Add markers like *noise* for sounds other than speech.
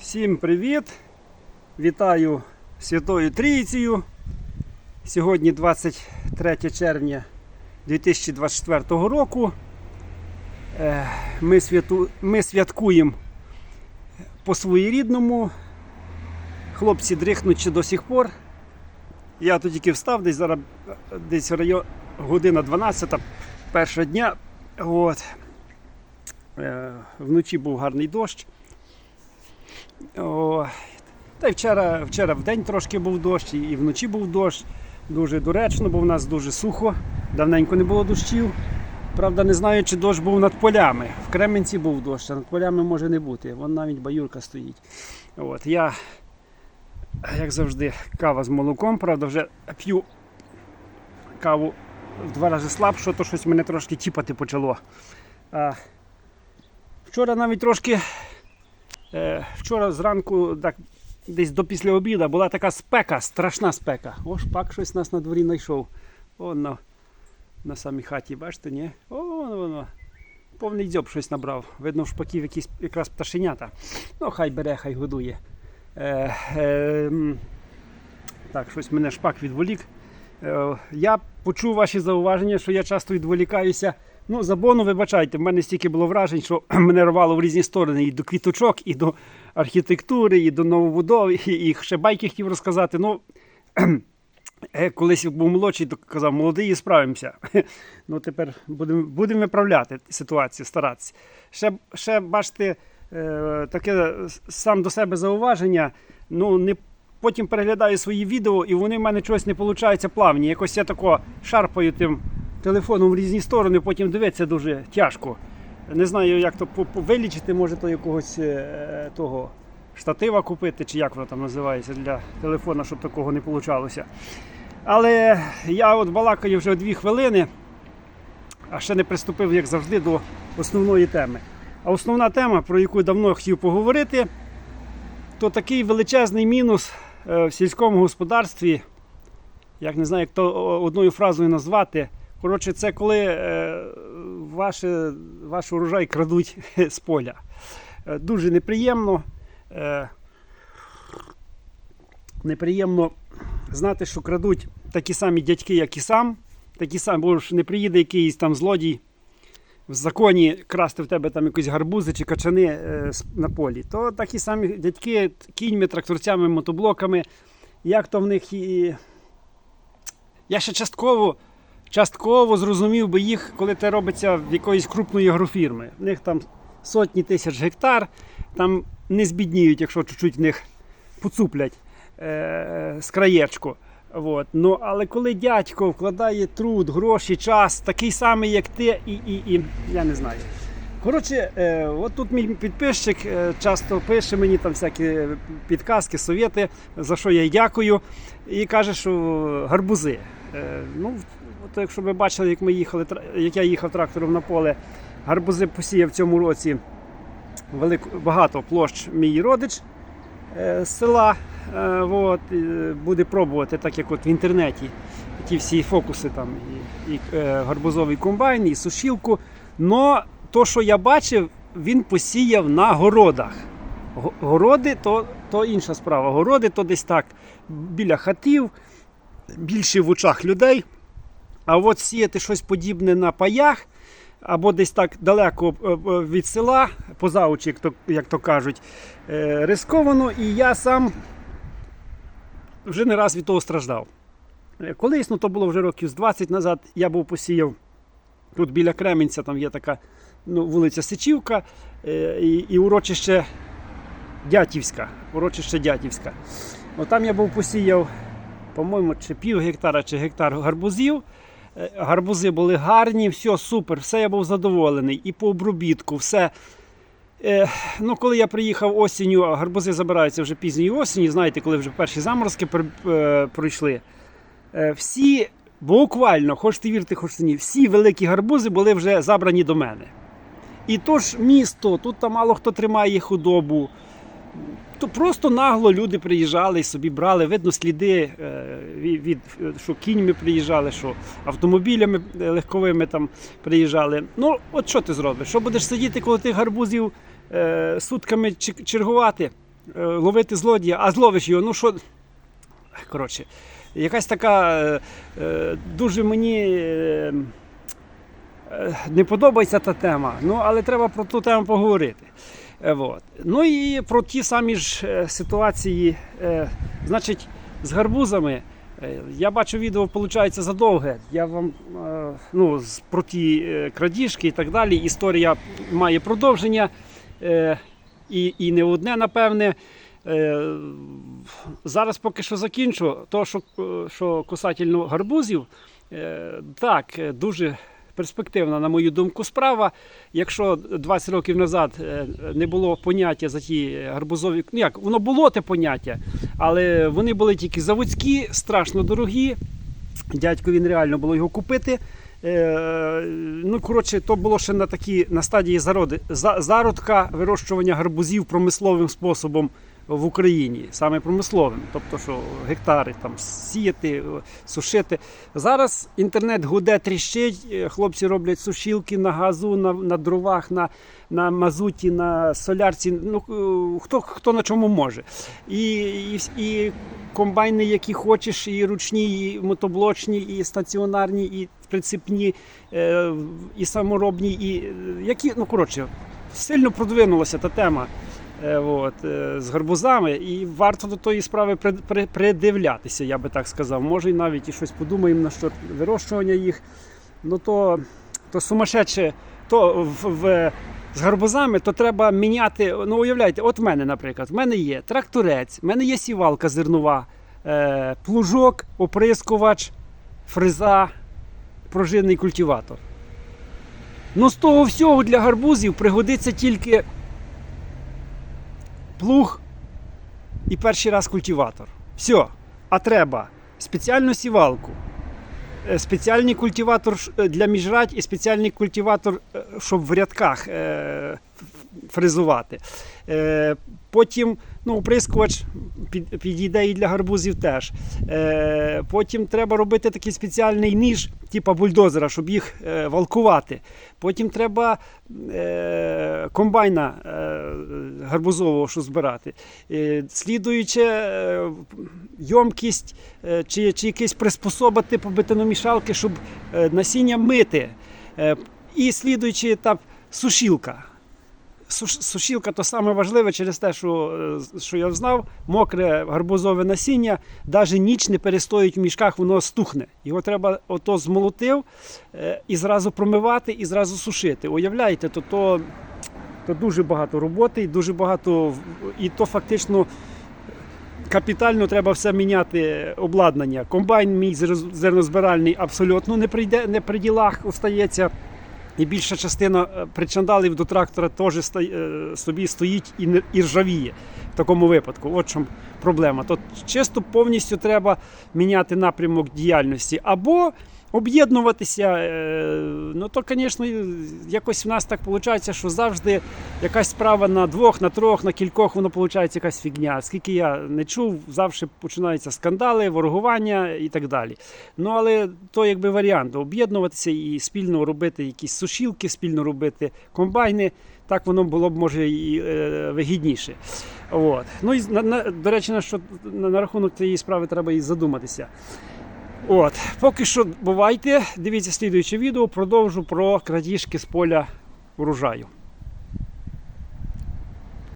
Всім привіт! Вітаю Святою Трійцею. Сьогодні 23 червня 2024 року. Е, Ми, святу... Ми святкуємо по своєрідному. Хлопці дрихнуть ще до сих пор. Я тут тільки встав, десь зараз десь район година 12 першого дня. От. Е, Вночі був гарний дощ. О, та й вчора, вчора в день трошки був дощ, і- вночі був дощ. Дуже доречно, бо в нас дуже сухо. Давненько не було дощів. Правда, не знаю, чи дощ був над полями. В Кременці був дощ, а над полями може не бути. Вон навіть баюрка стоїть. От, я, як завжди, кава з молоком, правда, вже п'ю каву в два рази слабше, то щось мене трошки тіпати почало. А, вчора навіть трошки вчора зранку, так, десь до після обіду, була така спека, страшна спека. О, шпак щось нас на дворі знайшов. О, на, на самій хаті, бачите, ні? О, воно, воно. Повний дзьоб щось набрав. Видно, в шпаків якісь якраз пташенята. Ну, хай бере, хай годує. Е, е, так, щось мене шпак відволік. Е, я почув ваші зауваження, що я часто відволікаюся. Ну, забону, вибачайте, в мене стільки було вражень, що *clears throat* мене рвало в різні сторони і до квіточок, і до архітектури, і до новобудов, і, ще байки хотів розказати. Ну, *clears throat* е, колись був молодший, то казав, молодий і справимося. *laughs* Ну, тепер будемо будемо виправляти ситуацію, старатися. Ще, ще бачите, е, таке сам до себе зауваження. Ну, не Потім переглядаю свої відео, і вони в мене чогось не виходить плавні. Якось я тако шарпаю тим телефоном в різні сторони, потім дивитися дуже тяжко. Не знаю, як то вилічити, може то якогось е, того штатива купити, чи як воно там називається для телефона, щоб такого не вийшло. Але я от балакаю вже дві хвилини, а ще не приступив, як завжди, до основної теми. А основна тема, про яку давно хотів поговорити, то такий величезний мінус в сільському господарстві, як не знаю, як то одною фразою назвати. Коротше, це коли е, ваше, ваш урожай крадуть *laughs* з поля. Е, дуже неприємно. Е, неприємно знати, що крадуть такі самі дядьки, як і сам. Такі самі, бо ж не приїде якийсь там злодій в законі красти в тебе там якісь гарбузи чи качани е, на полі. То такі самі дядьки кіньми, тракторцями, мотоблоками. Як то в них і. Я ще частково, частково зрозумів би їх, коли це робиться в якоїсь крупної агрофірми. В них там сотні тисяч гектар, там не збідніють, якщо чуть-чуть в них поцуплять е, з краєчку. От. Ну, але коли дядько вкладає труд, гроші, час, такий самий, як ти, і, і, і я не знаю. Коротше, е, от тут мій підписчик е, часто пише мені там всякі підказки, совєти, за що я дякую. І каже, що гарбузи. Е, ну, от якщо ви бачили, як ми їхали, як я їхав трактором на поле, гарбузи посіяв в цьому році велику, багато площ мій родич е, з села. Е, от, буде пробувати, так як от в інтернеті, ті всі фокуси, там, і, і е, гарбузовий комбайн, і сушілку. Но то, що я бачив, він посіяв на городах. Городи то, то інша справа. Городи то десь так біля хатів, більше в очах людей. А от сіяти щось подібне на паях або десь так далеко е, від села, поза очі, як то, кажуть, рисковано, і я сам вже не раз від того страждав. Колись, ну то було вже років з 20 назад, я був посіяв тут біля Кременця, там є така ну, вулиця Сичівка е, і, і урочище Дятівська. Урочище Дятівська. От там я був посіяв, по-моєму, чи пів гектара, чи гектар гарбузів. Е, Гарбузи були гарні, все супер, все я був задоволений. І по обробітку, все. Е, ну, коли я приїхав осінню, а гарбузи забираються вже пізньої осені, знаєте, коли вже перші заморозки е, пройшли. Е, всі, буквально, хочете вірити, хочете ні, всі великі гарбузи були вже забрані до мене. І то ж місто, тут там мало хто тримає худобу. То просто нагло люди приїжджали і собі брали, видно сліди від, що кіньми приїжджали, що автомобілями легковими там приїжджали. Ну, от що ти зробиш? Що будеш сидіти коло тих гарбузів сутками чергувати? е, ловити злодія, а зловиш його, ну що. Коротше, якась така е, е, дуже мені. Е, е, не подобається та тема, ну але треба про ту тему поговорити. Е, Вот. Ну і про ті самі ж е, ситуації, е, значить, з гарбузами. Е, Я бачу відео, виходить, задовге. Я вам е, ну, про ті е, крадіжки і так далі. Історія має продовження. Е, І, і не одне, напевне. Е, Зараз поки що закінчу. То, що, що касательно гарбузів, е, так, дуже перспективна, на мою думку, справа. Якщо 20 років назад не було поняття за ті гарбузові, ну як воно було те поняття, але вони були тільки заводські, страшно дорогі. Дядько він реально було його купити. Е, ну, коротше, то було ще на такій на стадії зароди, зародка вирощування гарбузів промисловим способом в Україні, саме промисловим. Тобто, що гектари там сіяти, сушити. Зараз інтернет гуде тріщить, е, хлопці роблять сушілки на газу, на, на дровах, на, на мазуті, на солярці. Ну, е, хто, хто на чому може. І, і, і комбайни, які хочеш, і ручні, і мотоблочні, і стаціонарні, і прицепні, е, і саморобні, і е, які, ну коротше, сильно продвинулася та тема. е, От, е, з гарбузами, і варто до тої справи при- при- придивлятися, я би так сказав. Може, і навіть і щось подумаємо на що вирощування їх. Ну то, то сумасшедше, то в, в, з гарбузами то треба міняти. Ну, уявляєте, от в мене, наприклад, в мене є тракторець, в мене є сівалка зернова, е, плужок, оприскувач, фреза, пружинний культиватор. Ну, з того всього для гарбузів пригодиться тільки плуг і перший раз культиватор. Все. А треба спеціальну сівалку, е, спеціальний культиватор е, для міжрать і спеціальний культиватор, е, щоб в рядках фрезувати. Е, Потім ну, оприскувач під, підійде і для гарбузів теж. Е, Потім треба робити такий спеціальний ніж, типу бульдозера, щоб їх е, валкувати. Потім треба е, комбайна е, гарбузового, що збирати. Е, слідуюче е, йомкість е, чи, чи якийсь приспособа типу бетономішалки, щоб е, насіння мити. Е, і слідуючий етап сушілка. Суш- Сушілка то саме важливе через те, що, е, що я знав, мокре гарбузове насіння, навіть ніч не перестоїть в мішках, воно стухне. Його треба ото змолотив е, і зразу промивати, і зразу сушити. Уявляєте, то, то, то дуже багато роботи, і дуже багато, і то фактично капітально треба все міняти обладнання. Комбайн мій зер- зернозбиральний абсолютно не прийде, не при ділах остається. І більша частина е, причандалів до трактора теж е, собі стоїть і, і ржавіє в такому випадку. От чому проблема. То чисто повністю треба міняти напрямок діяльності або об'єднуватися. е, Ну то, звісно, якось в нас так виходить, що завжди якась справа на двох, на трьох, на кількох, воно виходить якась фігня. Скільки я не чув, завжди починаються скандали, ворогування і так далі. Ну але то якби варіант об'єднуватися і спільно робити якісь сушілки, спільно робити комбайни. Так воно було б може і е, вигідніше. От. Ну і на, на, до речі, на, що, на, на рахунок цієї справи треба і задуматися. От, поки що бувайте. Дивіться слідуюче відео, продовжу про крадіжки з поля урожаю.